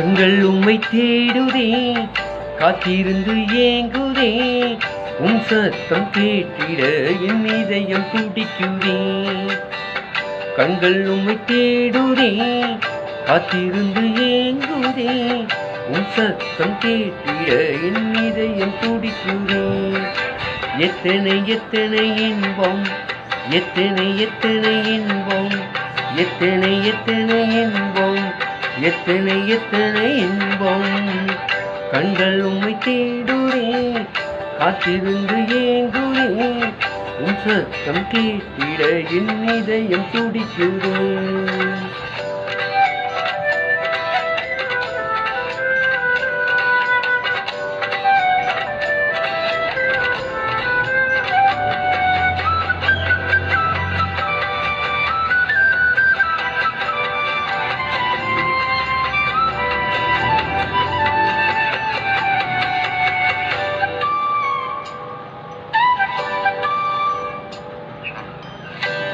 கண்கள் உம்மை தேடுதே காத்திருந்து ஏங்குதே. உம் சத்தம் கேட்டிட என் இதயம் துடிக்குதே. கண்கள் உம்மை தேடுதே காத்திருந்து ஏங்குதே. உம் சத்தம் கேட்டிட என் இதயம் துடிக்குதே. எத்தனை எத்தனை இன்பம் எத்தனை எத்தனை இன்பம் எத்தனை எத்தனை இன்பம். எத்தனை எத்தனை இன்பம் கண்கள் உம்மை தேடுறேன் காத்திருந்து ஏங்குறேன் உன் சத்தம் கேட்டிட என் இதயம் துடிக்குதே.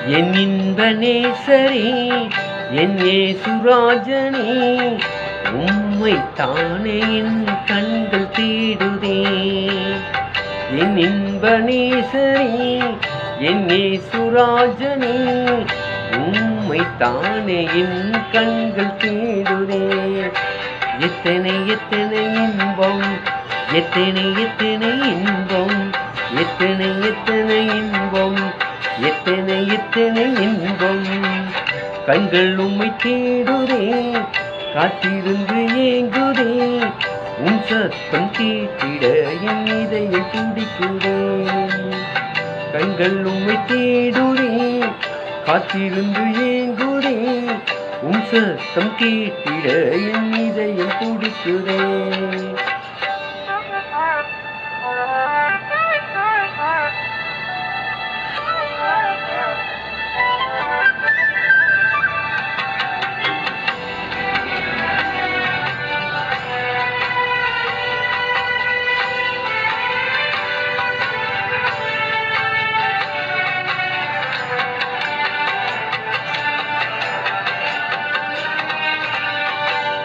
என் இன்ப நேசரே என் ஏசுராஜனே உம்மை தானே என் கண்கள் தேடுதே. என் இன்ப நேசரே என் ஏசுராஜனே உம்மை தானே என் கண்கள் தேடுதே. எத்தனை எத்தனை இன்பம் எத்தனை எத்தனை இன்பம் எத்தனை எத்தனை கண்கள் உம்மை தேடுதே காத்திருந்து ஏங்குதே. உன் சத்தம் கேட்டிட என் இதயம் துடிக்குதே. கண்கள் உம்மை தேடுதே காத்திருந்து ஏங்குதே. உன் சத்தம் கேட்டிட என் இதயம் துடிக்குதே.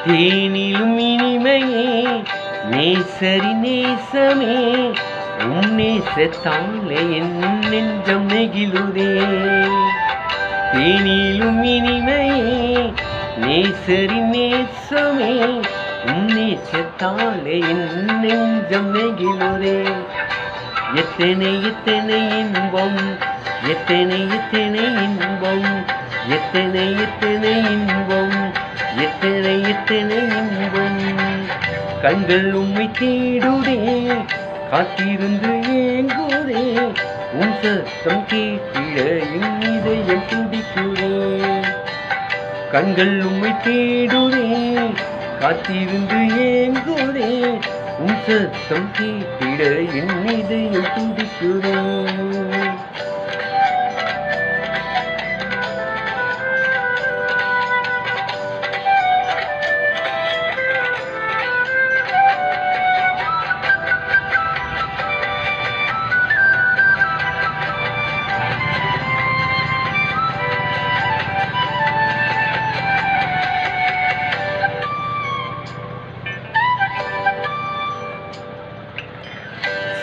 தேனிலும் இனிமையே நேசரி நேசமே உன் நேசத்தாலே என் நெஞ்சம் நெகிழுதே. தேனிலும் இனிமையே நேசரி நேசமே உன் நேசத்தாலே என் நெஞ்சம் நெகிழுதே. எத்தனை எத்தனை இன்பம் எத்தனை எத்தனை இன்பம் எத்தனை எத்தனை இன்பம் எத்தனை எத்தனை கண்கள் உண்மை தேடுதே காத்திருந்து ஏங்குதே உன் சத்தம் கேட்டிட என் இதயம் துடிக்குதே. கண்கள் உண்மை தேடுதே காத்திருந்து ஏங்குதே உன் சத்தம் கேட்டிட என் இதயம் துடிக்குதே.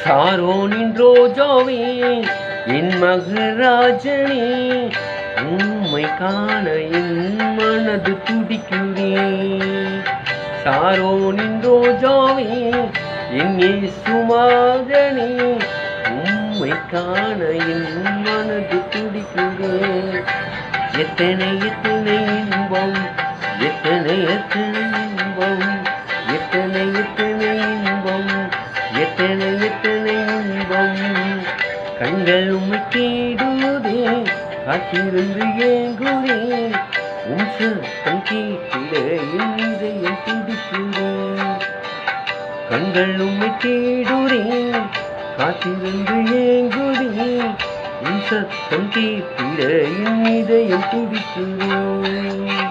சாரோனின் ரோஜாவே என் மகராஜனே உண்மை காண என் மனது துடிக்குதே. சாரோனின் ரோஜாவே என் சுமாகனே உண்மை காண என் மனது துடிக்குதே. எத்தனை எத்தனை இன்பம் எத்தனை எத்தனை காத்திருந்து ஏங்குறேன் உன் சத்தம் கேட்டிட இதயம் துடிக்குதே கண்கள் உண்மை தேடுறேன் காத்திருந்து ஏங்குறேன் உன் சத்தம் கேட்டிட இதயம் துடிக்கிறேன்